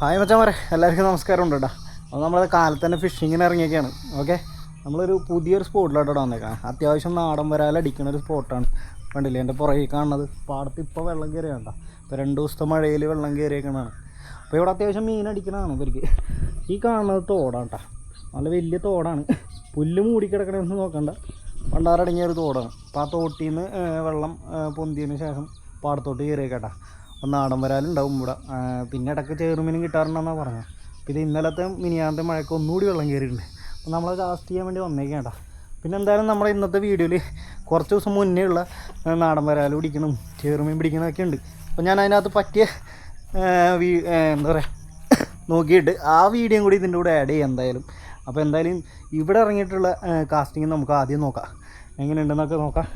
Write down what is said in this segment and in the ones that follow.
Hi മച്ചാമാരെ. എല്ലാവർക്കും നമസ്കാരം ഉണ്ട് കേട്ടോ അപ്പോൾ നമ്മളത് കാലത്ത് തന്നെ ഫിഷിങ്ങിന് ഇറങ്ങിയൊക്കെയാണ് ഓക്കെ നമ്മളൊരു പുതിയൊരു സ്പോട്ടിലോട്ടോ വന്നേക്കാം. അത്യാവശ്യം നാടൻ വരാലടിക്കുന്ന ഒരു സ്പോട്ടാണ് കണ്ടില്ലേ? എന്റെ പുറകെ കാണുന്നത്. പാടത്ത് ഇപ്പോൾ വെള്ളം കയറി വേണ്ട ഇപ്പോൾ രണ്ട് ദിവസത്തെ മഴയിൽ വെള്ളം കയറിയേക്കണതാണ് അപ്പോൾ ഇവിടെ അത്യാവശ്യം മീൻ അടിക്കണതാണ് ഇവർക്ക്. ഈ കാണുന്നത് തോടാണ് കേട്ടോ നല്ല വലിയ തോടാണ്. പുല്ല് മൂടിക്കിടക്കണമെന്ന് നോക്കണ്ട. പണ്ടാറടങ്ങിയ ഒരു തോടാണ്. അപ്പോൾ ആ തോട്ടിൽ നിന്ന് വെള്ളം പൊന്തിയതിന് ശേഷം പാടത്തോട്ട് കയറിയേക്കട്ടാ അപ്പോൾ നാടൻ വരാലുണ്ടാവും ഇവിടെ. പിന്നെ ഇടയ്ക്ക് ചേറുമീനും കിട്ടാറുണ്ടെന്നാണ് പറഞ്ഞത്. അപ്പോൾ ഇത് ഇന്നലത്തെ മിനിയാന്തെ മഴയ്ക്ക് ഒന്നുകൂടി വെള്ളം കയറിയിട്ടുണ്ട്. അപ്പോൾ നമ്മളത് കാസ്റ്റ് ചെയ്യാൻ വേണ്ടി വന്നേക്കേണ്ട പിന്നെ എന്തായാലും നമ്മുടെ ഇന്നത്തെ വീഡിയോയിൽ കുറച്ച് ദിവസം മുന്നേ ഉള്ള നാടൻ വരാൽ പിടിക്കണം ചേറുമീൻ പിടിക്കണമൊക്കെ ഉണ്ട്. അപ്പോൾ ഞാൻ അതിനകത്ത് പറ്റിയ എന്താ പറയുക നോക്കിയിട്ട് ആ വീഡിയോയും കൂടി ഇതിന്റെ കൂടെ ആഡ് ചെയ്യാം എന്തായാലും. അപ്പോൾ എന്തായാലും ഇവിടെ ഇറങ്ങിയിട്ടുള്ള കാസ്റ്റിംഗ് നമുക്ക് ആദ്യം നോക്കാം. എങ്ങനെയുണ്ടെന്നൊക്കെ നോക്കാം.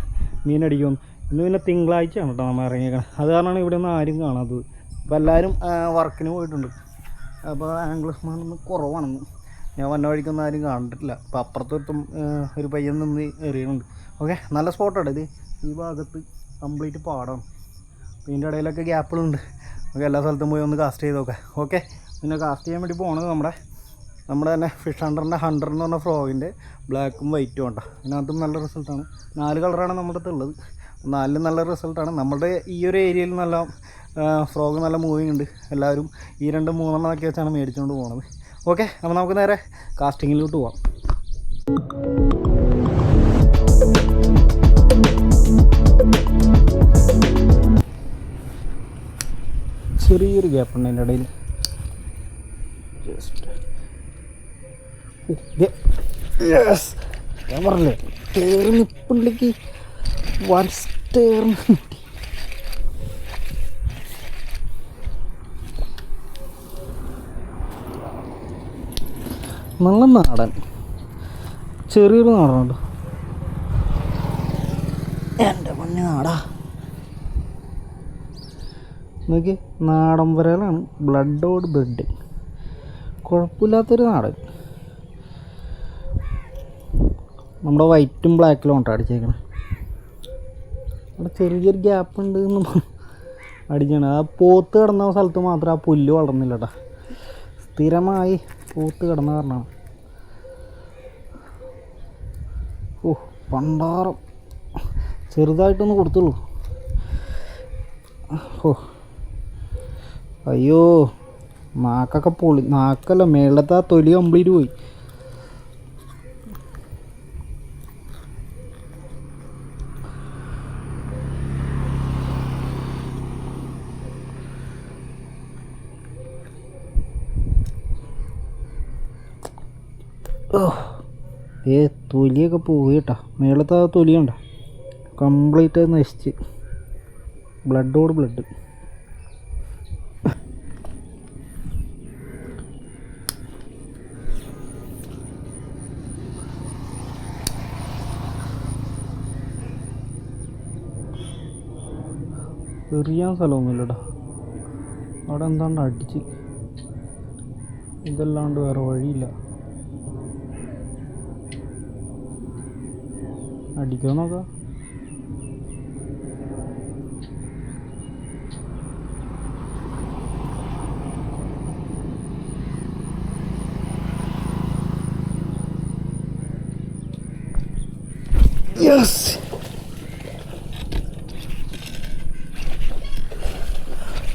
മീനടിക്കും ഇന്ന് പിന്നെ തിങ്കളാഴ്ചയാണ് കേട്ടോ നമ്മൾ ഇറങ്ങിയേക്കണം അത് കാരണമാണ് ഇവിടെ ഒന്നും ആരും കാണാത്തത്. അപ്പോൾ എല്ലാവരും വർക്കിന് പോയിട്ടുണ്ട്. അപ്പോൾ ആംഗ്ലസ്മാനൊന്നും കുറവാണെന്ന്. ഞാൻ വന്ന വഴിക്കൊന്നും ആരും കണ്ടിട്ടില്ല. അപ്പോൾ അപ്പുറത്തൊരുത്തും ഒരു പയ്യൻ നിന്ന് എറിയുന്നുണ്ട്. ഓക്കെ നല്ല സ്പോട്ടാണ് ഇത്. ഈ ഭാഗത്ത് കംപ്ലീറ്റ് അപ്പോൾ ഇതിന്റെ ഇടയിലൊക്കെ ഗ്യാപ്പുകളുണ്ട് നമുക്ക് എല്ലാ സ്ഥലത്തും പോയി ഒന്ന് കാസ്റ്റ് ചെയ്ത് നോക്കാം. ഓക്കെ പിന്നെ കാസ്റ്റ് ചെയ്യാൻ വേണ്ടി പോകണത് നമ്മുടെ നമ്മുടെ തന്നെ ഫിഷ് ഹണ്ടറിന്റെ ഹണ്ടർ എന്ന് പറഞ്ഞ ഫ്രോഗിന്റെ ബ്ലാക്കും വൈറ്റും ഉണ്ടോ അതിനകത്തും നല്ല റിസൾട്ടാണ് നാല് കളറാണ് നമ്മുടെ അടുത്ത് നാലിലും നല്ല റിസൾട്ടാണ്. നമ്മുടെ ഈ ഒരു ഏരിയയിൽ നല്ല ഫ്രോഗ് നല്ല മൂവിങ് ഉണ്ട്. എല്ലാവരും ഈ രണ്ട് മൂന്നെണ്ണമൊക്കെ വെച്ചാണ് മേടിച്ചുകൊണ്ട് പോകുന്നത് ഓക്കെ അപ്പോൾ നമുക്ക് നേരെ കാസ്റ്റിങ്ങിലോട്ട് പോവാം. ചെറിയൊരു ഗ്യാപ്പ് ഉണ്ട് അതിന്റെ ഇടയിൽ. ജസ്റ്റ് യെസ് ഞാൻ പറഞ്ഞില്ലേ നിപ്പുള്ളിക്ക് കിട്ടി നല്ല നാടൻ. ചെറിയൊരു നാടനുണ്ട്. എന്റെ മഞ്ഞ നാടാ. നോക്കി നാടൻ വരലാണ്. ബ്ലഡോട് ബ്ലഡ് കുഴപ്പമില്ലാത്തൊരു നാടൻ. നമ്മുടെ വൈറ്റും ബ്ലാക്കിലും ഉണ്ടോ അടിച്ചേക്കണം? അവിടെ ചെറിയൊരു ഗ്യാപ്പ് ഉണ്ട് എന്ന് അടിക്കണം ആ പോത്ത് കിടന്ന സ്ഥലത്ത് മാത്രം ആ പുല്ല് വളർന്നില്ല കേട്ടോ സ്ഥിരമായി പോത്ത് കിടന്ന കാരണമാണ്. ഓ പണ്ടാറം ചെറുതായിട്ടൊന്ന് കൊടുത്തുള്ളൂ. ഓ. അയ്യോ നാക്കൊക്കെ പൊളി നാക്കല്ല മേളത്തെ ആ തൊലി കംപ്ലീറ്റ് പോയി. ഓ ഏ തൊലിയൊക്കെ പോയി കേട്ടോ. മേളത്തെ ആ തൊലി കംപ്ലീറ്റ് നശിച്ച്. ബ്ലഡോട് ബ്ലഡ് എറിയാൻ സ്ഥലമൊന്നുമില്ലടാ. അവിടെ എന്താണ്ട് അടിച്ച്. ഇതല്ലാണ്ട് വേറെ വഴിയില്ല. അടിക്കാൻ നോക്ക യെസ്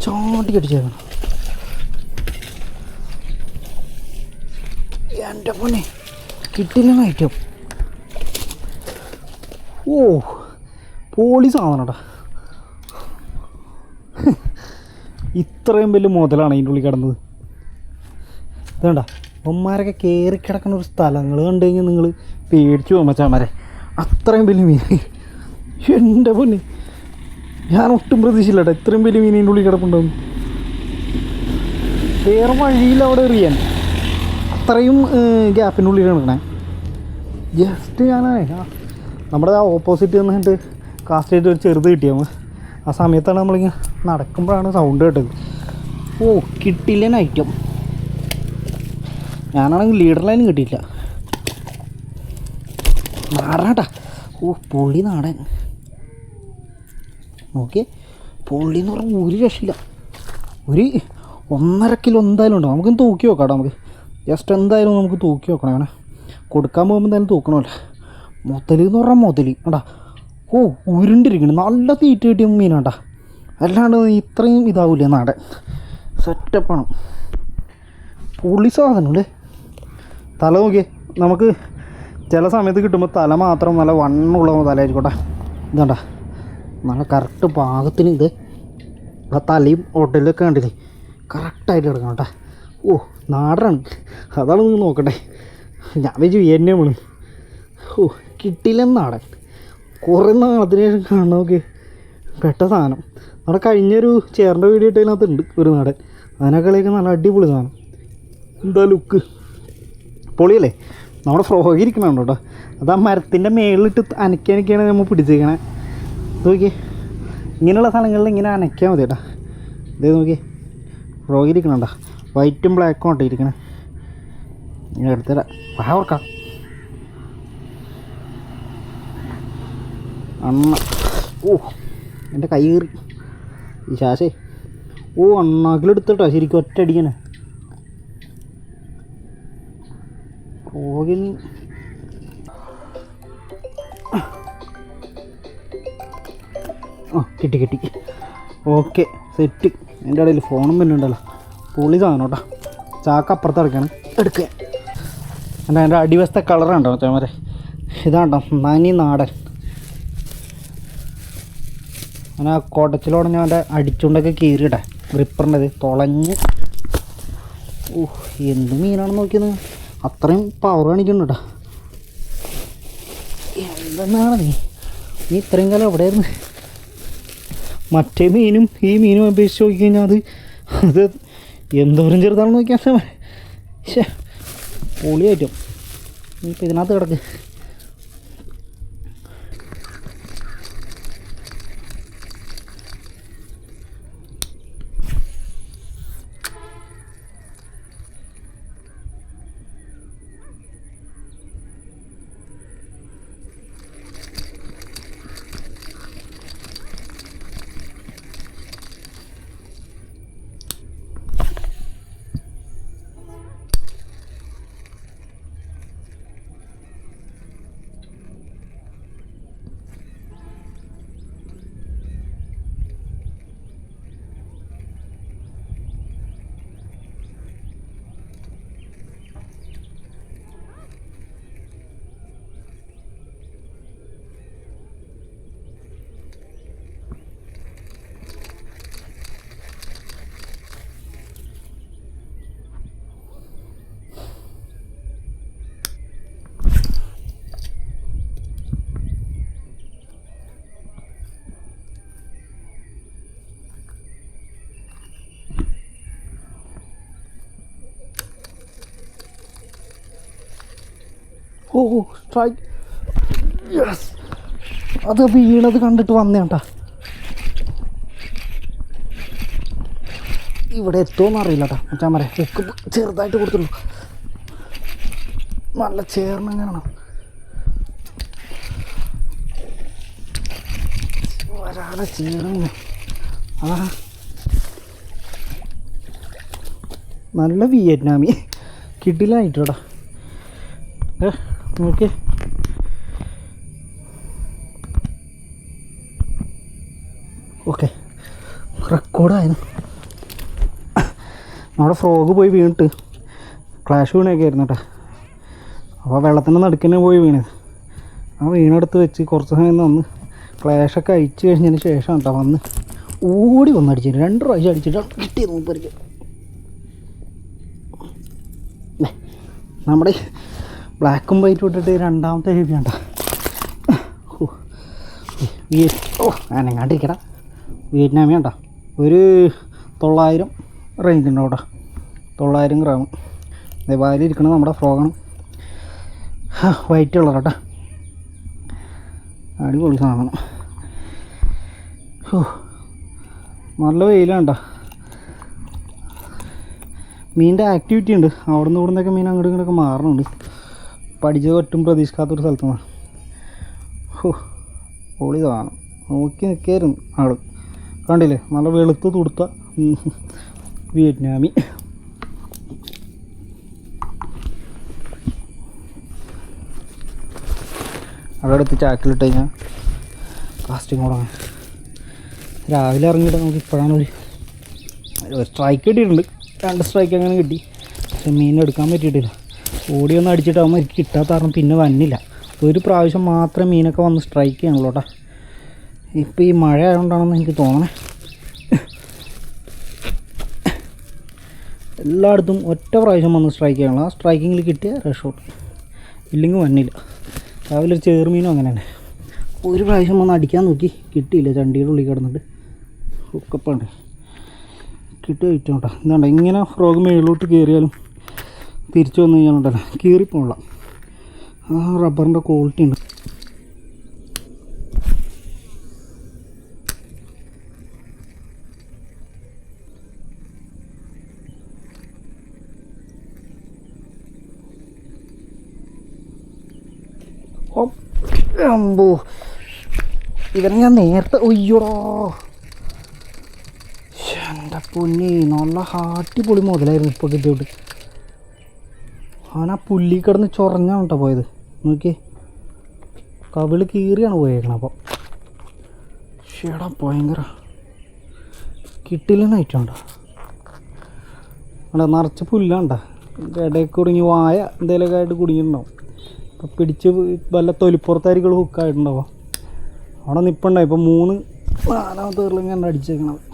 ചോട്ടി അടിച്ചേക്കണം എന്റെ പൊന്നെ കിട്ടില്ല ഐറ്റം ഓ പോളി സാധനടാ. ഇത്രയും വലിയ മുതലാണ് അതിന്റെ ഉള്ളിൽ കിടന്നത്. ഇതേണ്ട ഒന്മാരൊക്കെ കയറി കിടക്കുന്ന ഒരു സ്ഥലങ്ങൾ കണ്ടു കഴിഞ്ഞാൽ നിങ്ങൾ പേടിച്ചു പോകും മച്ചാമാരെ. അത്രയും വലിയ മീൻ. എന്റെ പൊന്നെ. ഞാൻ ഒട്ടും പ്രതീക്ഷയില്ല കേട്ടോ ഇത്രയും വലിയ മീൻ ഉള്ളിൽ കിടപ്പുണ്ടാവും. വേറെ വഴിയില്ല അവിടെ എറിയാൻ. അത്രയും ഗ്യാപ്പിന്റെ ഉള്ളിൽ കിടക്കണേ ജസ്റ്റ് ഞാനേ ആ നമ്മുടെ ആ ഓപ്പോസിറ്റ് നിന്നിട്ട് കാസ്റ്റ് ചെയ്തിട്ട് ഒരു ചെറുത് കിട്ടിയാൽ ആ സമയത്താണ് നമ്മളിങ്ങനെ നടക്കുമ്പോഴാണ് സൗണ്ട് കേട്ടത്. ഓ കിട്ടില്ല ഐറ്റം ഞാനാണെങ്കിൽ ലീഡർ ലൈനും കിട്ടിയില്ല. നാടാട്ടാ ഓ പൊള്ളി നാടൻ. നോക്കിയേ പൊള്ളി എന്ന് പറഞ്ഞാൽ ഒരു രക്ഷയില്ല. ഒരു ഒന്നര കിലോ എന്തായാലും ഉണ്ടാവും നമുക്കൊന്ന് തൂക്കി നോക്കാം നമുക്ക്. ജസ്റ്റ് എന്തായാലും നമുക്ക് തൂക്കി നോക്കണം അങ്ങനെ കൊടുക്കാൻ പോകുമ്പോൾ എന്തായാലും തൂക്കണമല്ലോ. മുതൽ എന്ന് പറഞ്ഞാൽ മുതൽ കണ്ടാ ഓ ഉരുണ്ടിരിക്കണം. നല്ല തീറ്റ കിട്ടിയ മീനാട്ടാ. അല്ലാണ്ട് ഇത്രയും ഇതാവില്ല നാടൻ സെറ്റപ്പാണ് പുള്ളി സാധനം അല്ലേ തല നോക്കിയേ നമുക്ക് ചില സമയത്ത് കിട്ടുമ്പോൾ തല മാത്രം നല്ല വണ്ണുള്ള തലയായിരിക്കോട്ടെ. ഇതാണ്ട. നല്ല കറക്റ്റ് പാകത്തിന് ഇത്. ആ തലയും ഹോട്ടലിലൊക്കെ കണ്ടില്ലേ? കറക്റ്റായിട്ട് കിടക്കണം കേട്ടോ. ഓ നാടനാണ് അതാണ് നിങ്ങൾ നോക്കട്ടെ. ഞാൻ വെച്ച് എന്നെ വിളി. ഓ കിട്ടിയില്ലെന്ന് നാടൻ. കുറേ നാളത്തിന് ശേഷം കാണാൻ നോക്കി. പെട്ട സാധനം. അവിടെ കഴിഞ്ഞൊരു ചേറിന്റെ വീഡിയോ ഇട്ടതിനകത്തുണ്ട് ഒരു നാടൻ. അതിനേക്കാളേക്ക് നല്ല അടിപൊളി സാധനം. എന്താ ലുക്ക്? പൊളിയല്ലേ? നമ്മുടെ ഫ്രോഗ് ഇരിക്കണം കേട്ടോ അത് ആ മരത്തിന്റെ മേളിലിട്ട് അനക്കാനൊക്കെയാണ് നമ്മൾ പിടിച്ചേക്കണേ നോക്കി നോക്കിയേ. ഇങ്ങനെയുള്ള സ്ഥലങ്ങളിൽ ഇങ്ങനെ അനക്കാൻ മതി കേട്ടോ ഇതേ നോക്കിയേ. ഫ്രോഗ് ഇരിക്കണുണ്ടോ വൈറ്റും ബ്ലാക്കും ഇരിക്കണേ. ഞാൻ എടുത്തരാ വാ ഓർക്കാം അണ്ണ. ഓ എന്റെ കൈ കയറി ഈ ശാശേ ഓ അണ്ണാക്കിലെടുത്തിട്ടോ ശരിക്കും ഒറ്റ അടിക്കണേ. പോകുന്നു ആ കിട്ടി കിട്ടി. Okay set. എന്റെ ഇടയിൽ ഫോണും പിന്നെ ഉണ്ടല്ലോ. പുളി സാധനം കേട്ടോ. ചാക്ക അപ്പുറത്ത് അടക്കണം എടുക്കുക എന്റെ എന്റെ അടിവശത്തെ കളറുണ്ടോ ചേമരെ ഇതാണ്ടോ നനി നാടൻ. അങ്ങനെ ആ കുടച്ചിലോടെ ഞാൻ എന്റെ അടിച്ചുകൊണ്ടൊക്കെ കീറിയിട്ടെ. ഗ്രിപ്പറിന്റെത് തുളഞ്ഞ്. ഓഹ് എന്ത് മീനാണെന്ന് നോക്കിയത്? അത്രയും പവർ കാണിക്കുന്നുണ്ട്? എന്താണ് നീ? നീ ഇത്രയും കാലം എവിടെയായിരുന്നു? മറ്റേ മീനും ഈ മീനും അപേക്ഷിച്ച് നോക്കിക്കഴിഞ്ഞാൽ അത് അത് എന്തോരം ചെറുതാണെന്ന് നോക്കിയാൽ ശേ പൊളിയായിട്ടും ഇപ്പം ഇതിനകത്ത് കിടക്ക്. ഓ സ്ട്രൈക്ക് യെസ് അത് വീണത് കണ്ടിട്ട് വന്നേട്ടാ ഇവിടെ എത്തുമെന്ന് അറിയില്ല കേട്ടോ മച്ചാൻ പറയാം ഉക്ക് ചെറുതായിട്ട് കൊടുത്തുള്ളൂ നല്ല ചേർന്ന് ചേർന്നങ്ങാണ് ഒരാളെ ചേർന്ന്. അതാ നല്ല വിയറ്റ്നാമി. കിടിലായിട്ടോടാ ഏ. നോക്കി. ഓക്കെ. റെക്കോർഡായിരുന്നു നമ്മുടെ ഫ്രോഗ് പോയി വീണിട്ട്. ക്ലാഷ് വീണൊക്കെ ആയിരുന്നു കേട്ടോ അപ്പോൾ വെള്ളത്തിന്റെ നടുക്കന്നെ പോയി വീണത്. ആ വീണെടുത്ത് വെച്ച് കുറച്ച് സമയം വന്ന് ക്ലാഷൊക്കെ അയച്ചു കഴിഞ്ഞതിന് ശേഷം കേട്ടോ വന്ന് ഓടി വന്ന് അടിച്ചിട്ട് രണ്ട് പ്രാവശ്യം അടിച്ചിട്ട് കിട്ടിയത് മൂപ്പരിക്ക് നമ്മുടെ ബ്ലാക്കും വൈറ്റും ഇട്ടിട്ട് രണ്ടാമത്തെ ഹെവി വേണ്ട ഓ അനങ്ങാണ്ടിരിക്കട വിയറ്റ്നാമി വേണ്ട ഒരു തൊള്ളായിരം റേഞ്ച് ഉണ്ടോ കേട്ടോ തൊള്ളായിരം ഗ്രാം വാലിരിക്കണത് നമ്മുടെ ഫ്രോഗാണ് വൈറ്റ് കളർ കേട്ടോ അടിപൊളി സാധനം. നല്ല വെയിലാണ്ട മീനിന്റെ ആക്ടിവിറ്റി ഉണ്ട് അവിടെ നിന്ന് ഇവിടെ മീൻ അങ്ങോട്ടും ഇങ്ങോട്ടൊക്കെ മാറുന്നുണ്ട് പഠിച്ചത് ഒട്ടും പ്രതീക്ഷിക്കാത്തൊരു സ്ഥലത്തുനിന്നാണ്. പൊളി സാധനം നോക്കി നിൽക്കായിരുന്നു ആൾ. കണ്ടില്ലേ? നല്ല വെളുത്ത് തുടുത്ത വിയറ്റ്നാമി. അവിടെ അടുത്ത് ചാക്കിലിട്ട് കഴിഞ്ഞാൽ കാസ്റ്റിംഗ് തുടങ്ങാം. രാവിലെ ഇറങ്ങിയിട്ട് നമുക്ക് ഇപ്പോഴാണ് ഒരു ഒരു സ്ട്രൈക്ക് കിട്ടിയിട്ടുണ്ട്. രണ്ട് സ്ട്രൈക്ക് അങ്ങനെ കിട്ടി. പക്ഷെ മീൻ എടുക്കാൻ പറ്റിയിട്ടില്ല. ഓടി ഒന്ന് അടിച്ചിട്ടാകുമ്പോൾ എനിക്ക് കിട്ടാത്ത കാരണം പിന്നെ വന്നില്ല. ഒരു പ്രാവശ്യം മാത്രം മീനൊക്കെ വന്ന് സ്ട്രൈക്ക് ചെയ്യണല്ലോ കേട്ടോ ഇപ്പോൾ ഈ മഴ ആയതുകൊണ്ടാണെന്ന് എനിക്ക് തോന്നണേ. എല്ലായിടത്തും ഒറ്റ പ്രാവശ്യം വന്ന് സ്ട്രൈക്ക് ചെയ്യണം ആ സ്ട്രൈക്കിങ്ങിൽ കിട്ടിയ റഷോട്ട് ഇല്ലെങ്കിൽ വന്നില്ല. രാവിലെ ഒരു ചേറുമീനും അങ്ങനെ തന്നെ ഒരു പ്രാവശ്യം വന്ന് അടിക്കാൻ നോക്കി. കിട്ടിയില്ല. ചണ്ടിയുടെ ഉള്ളിൽ കിടന്നിട്ട്. ഹുക്കപ്പുണ്ട് കിട്ടുക കിട്ടും കേട്ടോ എന്താണ്ട ഇങ്ങനെ ഫ്രോഗ് മേളിലോട്ട് കയറിയാലും തിരിച്ചു വന്നു കഴിഞ്ഞാലുണ്ടല്ലോ കീറിപ്പോള ആ റബ്ബറിന്റെ ക്വാളിറ്റി ഉണ്ട്. അമ്പോ. ഇവനെ ഞാൻ നേരത്തെ ഒയ്യോടോ എന്റെ പൊന്നി നല്ല ഹാട്ടിപ്പൊളി മുതലായിരുന്നു ഇപ്പോൾ കിട്ടിയോട്ട് അവൻ ആ പുല്ലി കിടന്ന് ചൊറഞ്ഞാണ് കേട്ടോ പോയത്. നോക്കിയേ. കവിൾ കീറിയാണ് പോയേക്കണം അപ്പോൾ ഷേടാ ഭയങ്കര കിട്ടില്ലെന്ന് കിട്ടില്ലെന്നായിട്ടുണ്ടോ അവിടെ നിറച്ച് പുല്ലാണ്ട ഇടയിൽ കുടുങ്ങി വായ എന്തെങ്കിലുമൊക്കെ ആയിട്ട് കുടുങ്ങിയിട്ടുണ്ടാവും. അപ്പോൾ പിടിച്ച് വല്ല തൊലിപ്പുറത്തായിരിക്കും ഹുക്കായിട്ടുണ്ടാവും അവിടെ നിൽപ്പുണ്ടായി ഇപ്പോൾ മൂന്ന് നാലാമത്തെ ഇങ്ങനെ അടിച്ചേക്കണത്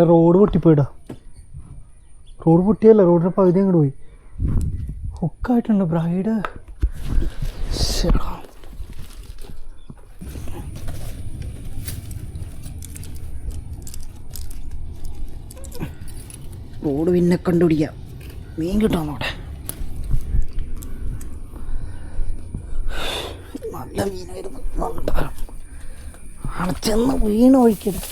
എന്റെ റോഡ് പൊട്ടിപ്പോയിടാ. റോഡ് പൊട്ടിയല്ല റോഡിന്റെ പകുതി അങ്ങോട്ട് പോയി. ഹുക്കായിട്ടുണ്ട് ബ്രൈഡ്. റോഡ് പിന്നെ കണ്ടുപിടിക്കാം. മീൻ കിട്ടാൻ നോട്ടെ നല്ല മീനായിരുന്നു. നല്ല ചെന്ന് വീണ് ഒഴിക്കരുത്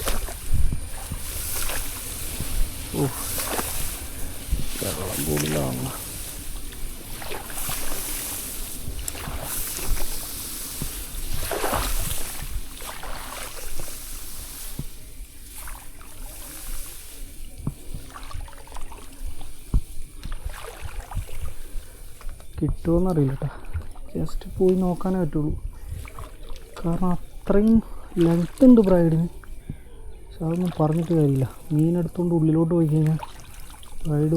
വെള്ളം കൂടുതലാണ് കിട്ടുമെന്നറിയില്ല കേട്ടോ ജസ്റ്റ് പോയി നോക്കാനേ പറ്റുള്ളൂ. കാരണം അത്രയും ലെങ്ത് ഉണ്ട് ബ്രൈഡിന് പക്ഷെ അതൊന്നും പറഞ്ഞിട്ട് കാര്യമില്ല. മീനെടുത്തുകൊണ്ട് ഉള്ളിലോട്ട് പോയി കഴിഞ്ഞാൽ റൈഡ്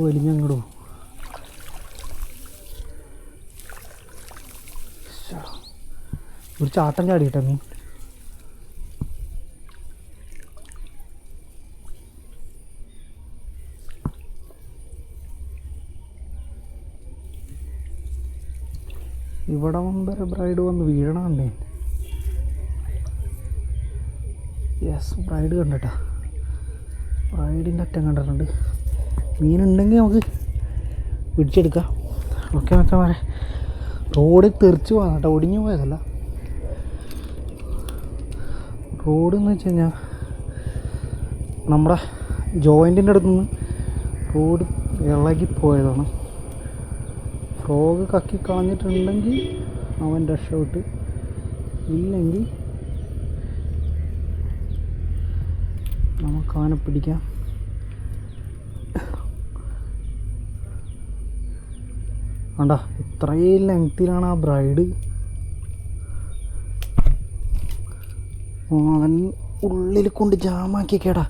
ശ്ശെ. ഒരു ചാട്ടം ചാടിയിട്ടാ മീൻ. ഇവിടെ വരെ ബ്രൈഡ് വന്ന് വീഴണണ്ടേ യെസ് ബ്രൈഡ് കണ്ടിട്ടാ. ബ്രൈഡിന്റെ അറ്റം കണ്ടിട്ടുണ്ട്. മീനുണ്ടെങ്കിൽ നമുക്ക് പിടിച്ചെടുക്കാം. ഓക്കെ മച്ചമാരെ റോഡ് തെറിച്ച് പോകാം കേട്ടോ. ഒടിഞ്ഞു പോയതല്ല. റോഡ് എന്ന് വെച്ച് കഴിഞ്ഞാൽ നമ്മുടെ ജോയിന്റിന്റെ അടുത്തുനിന്ന് റോഡ് ഇളകി പോയതാണ്. ഫ്രോഗ് കക്കി കളഞ്ഞിട്ടുണ്ടെങ്കിൽ അവൻ രക്ഷപ്പെട്ട്. ഇല്ലെങ്കിൽ നമുക്ക് അവനെ പിടിക്കാം. വേണ്ട ഇത്രയും ലെങ്തിലാണ് ആ ബ്രൈഡ് അവൻ ഉള്ളിൽ കൊണ്ട് ജാമാക്കിയേക്കേടാ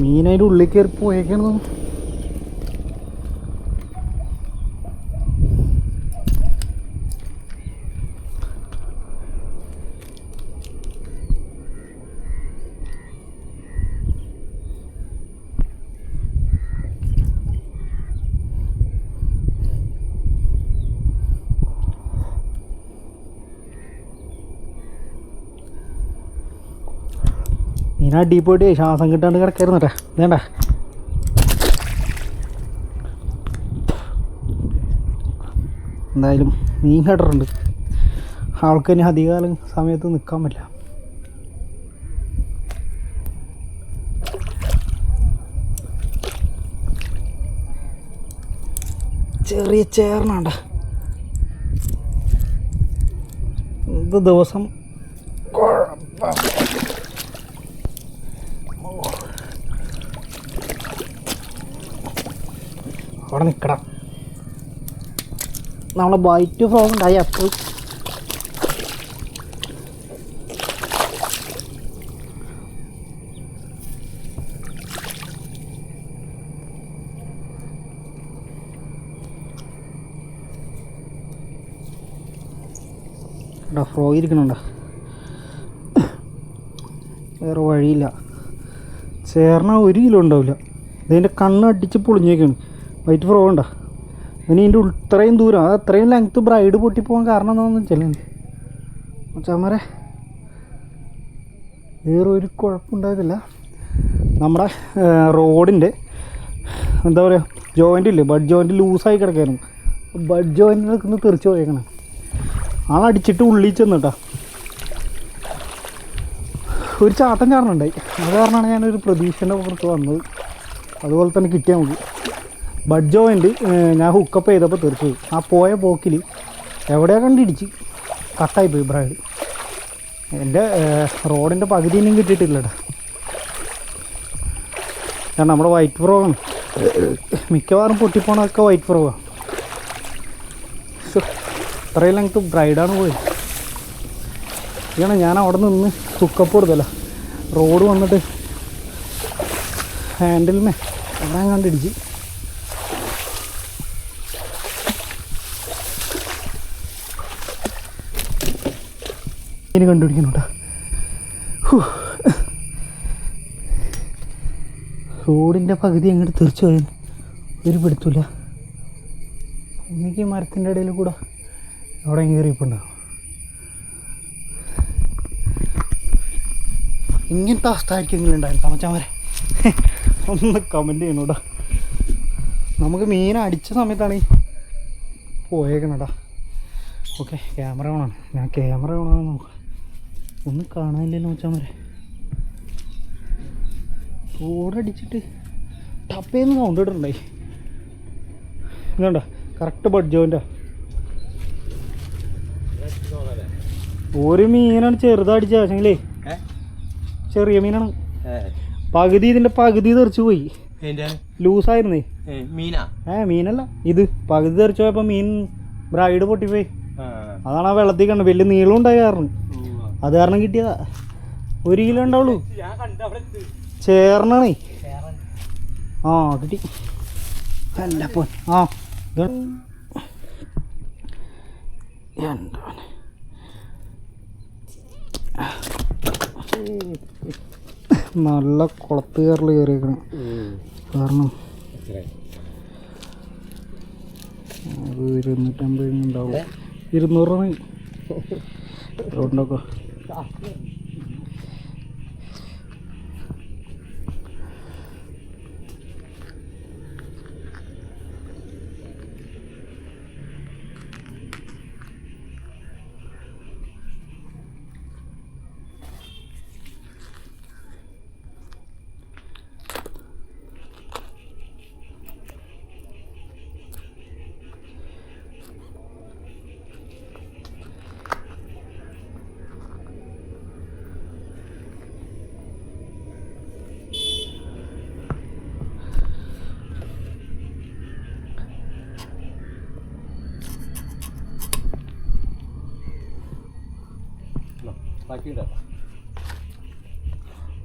മീനതിന്റെ ഉള്ളിൽ കയറി പോയേക്കാണ് മീൻ അടി പോയിട്ട് ശ്വാസം കിട്ടാണ്ട് കിടക്കായിരുന്നു കേട്ടാ വേണ്ട എന്തായാലും മീൻ കേട്ടിട്ടുണ്ട്. ആൾക്ക് ഇനി അധികകാലം സമയത്ത് നിൽക്കാൻ പറ്റില്ല. ചെറിയ ചേർന്നാണ്ട ഇത് ദിവസം അവിടെ നിൽക്കണം. നമ്മളെ ബൈറ്റ് ഫ്രോഗ് ഉണ്ടായി അപ്പോൾ. എടാ ഫ്രോ ഇരിക്കണുണ്ട? വേറെ വഴിയില്ല. ചേർന്ന ഒരു കിലോ ഉണ്ടാവില്ല. ഇതിന്റെ കണ്ണ് അടിച്ച് പൊളിഞ്ഞേക്കാണ്. വൈറ്റ് ഫ്രോ ഉണ്ട? ഇനി ഇതിന്റെ ഇത്രയും ദൂരം അത് അത്രയും ലെങ്ത്ത് ബ്രൈഡ് പൊട്ടിപ്പോകാൻ കാരണം എന്താണെന്ന് വെച്ചാൽ മച്ചാമാരെ വേറെ ഒരു കുഴപ്പമുണ്ടായതില്ല. നമ്മുടെ റോഡിന്റെ എന്താ പറയുക ജോയിന്റ് ഇല്ലേ ബഡ് ജോയിന്റ് ലൂസായി കിടക്കായിരുന്നു. ബഡ് ജോയിന്റ് നിൽക്കുന്ന തെറിച്ച് പോയേക്കണം. ആളടിച്ചിട്ട് ഉള്ളിൽ ചെന്നിട്ടാ. ഒരു ചാട്ടം ചാടണുണ്ടായി അത് കാരണമാണ് ഞാനൊരു പ്രതീക്ഷേന്റെ പുറത്ത് വന്നത്. അതുപോലെ തന്നെ കിട്ടിയാൽ മതി. ബഡ് ജോയിന്റ് ഞാൻ ഹുക്കപ്പ് ചെയ്തപ്പോൾ തീർച്ചു ആ പോയ പോക്കിൽ എവിടെയാ കണ്ടിടിച്ച്? കട്ടായി പോയി ബ്രൈഡ് എന്റെ റോഡിന്റെ പകുതി ഇനിയും കിട്ടിയിട്ടില്ലടാ. കാരണം നമ്മുടെ വൈറ്റ് ഫ്രോഗാണ് മിക്കവാറും പൊട്ടിപ്പോണതൊക്കെ വൈറ്റ് ഫ്രോഗാണ് ഇത്രയും ലെങ്ത്ത് ബ്രൈഡാണ് പോയത്. ഇതാണ് ഞാൻ അവിടെ നിന്ന് ഹുക്കപ്പ് കൊടുത്തല്ല റോഡ് വന്നിട്ട് ഹാൻഡിലിനെ അവിടെ കണ്ടിടിച്ച്. ഇനി കേട്ടോ. റോഡിന്റെ പകുതി അങ്ങോട്ട് തെറിച്ചു പോയി ഒരു പിടുത്തില്ല ഒന്നിക്ക് മരത്തിന്റെ ഇടയിൽ കൂടെ അവിടെ കയറിയപ്പോണ്ടാവും ഇങ്ങനത്തെ അവസ്ഥ ആയിരിക്കെങ്കിലും ഉണ്ടായിരുന്നു തമച്ചാമരെ. ഒന്ന് കമന്റ് ചെയ്യണോടാ നമുക്ക് മീൻ അടിച്ച സമയത്താണ് ഈ പോയേക്കണടാ ഓക്കെ ക്യാമറ ഓണാണ് ഞാൻ ക്യാമറ ഓണാണെന്ന് നോക്കാം ഒന്നും കാണാനില്ലല്ലോ വെച്ചാൽ വരെ റോഡടിച്ചിട്ട് ടപ്പേന്ന് സൗണ്ട് ഇട്ടിട്ടുണ്ടായി ഇതുണ്ട? കറക്റ്റ് ബഡ്ജോന്റെ ഒരു മീനാണ് ചെറുതടിച്ച പക്ഷെങ്കിലേ ചെറിയ മീനാണ്. പകുതി ഇതിന്റെ പകുതി തെറിച്ചു പോയി. ലൂസായിരുന്നേ. മീനാ? ഏ മീനല്ല. ഇത് പകുതി തെറിച്ചു പോയപ്പോ മീൻ ബ്രൈഡ് പൊട്ടിപ്പോയി. അതാണ് ആ വെള്ളത്തിൽ കണ്ടത്. വലിയ നീളം ഉണ്ടായ കാരണം. അത് കാരണം കിട്ടിയതാ. ഒരു കിലോ ഉണ്ടാവുള്ളൂ. ചേർണാണേ ആ കിട്ടി. അല്ല പോ ആ നല്ല കുളത്ത് കയറൽ കയറിയേക്കണം. കാരണം അത് ഇരുന്നൂറ്റമ്പത് ഉണ്ടാവും. ഇരുന്നൂറ് രൂപ. ഉണ്ടോക്കോ 啊，对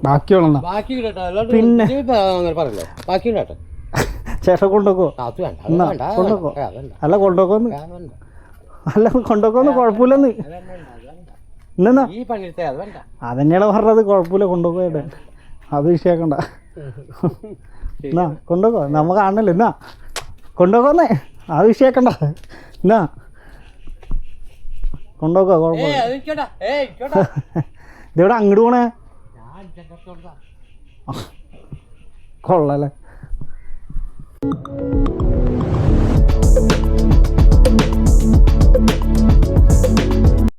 ബാക്കി ഇടട്ടോ ബാക്കി പിന്നെ? പറയല്ലോ? ബാക്കി ചേട്ടൻ കൊണ്ടുപോക്കോ അത് വേണ്ട വേണ്ട അത് കൊണ്ടുപോ. വേണ്ട, അത് അല്ല കൊണ്ടുപോക്കോന്ന് അല്ല കൊണ്ടുപോക്കോന്ന് കുഴപ്പമില്ലെന്ന്. ഇന്നെന്നാ? അതന്നെയാണ് പറഞ്ഞത് കുഴപ്പമില്ല കൊണ്ടുപോകട്ടെ അത് വിഷയാക്കണ്ട. എന്നാ കൊണ്ടുപോക്കോ നമ്മ കാണണല്ലോ എന്നാ. കൊണ്ടുപോക്കോന്നേ അത് വിഷയാക്കണ്ട. എന്നാ. കൊണ്ടുപോക്കോ കുഴപ്പമില്ല. ഇതെവിടെ അങ്ങോട്ട് പോണേ. കൊള്ളല്ലേ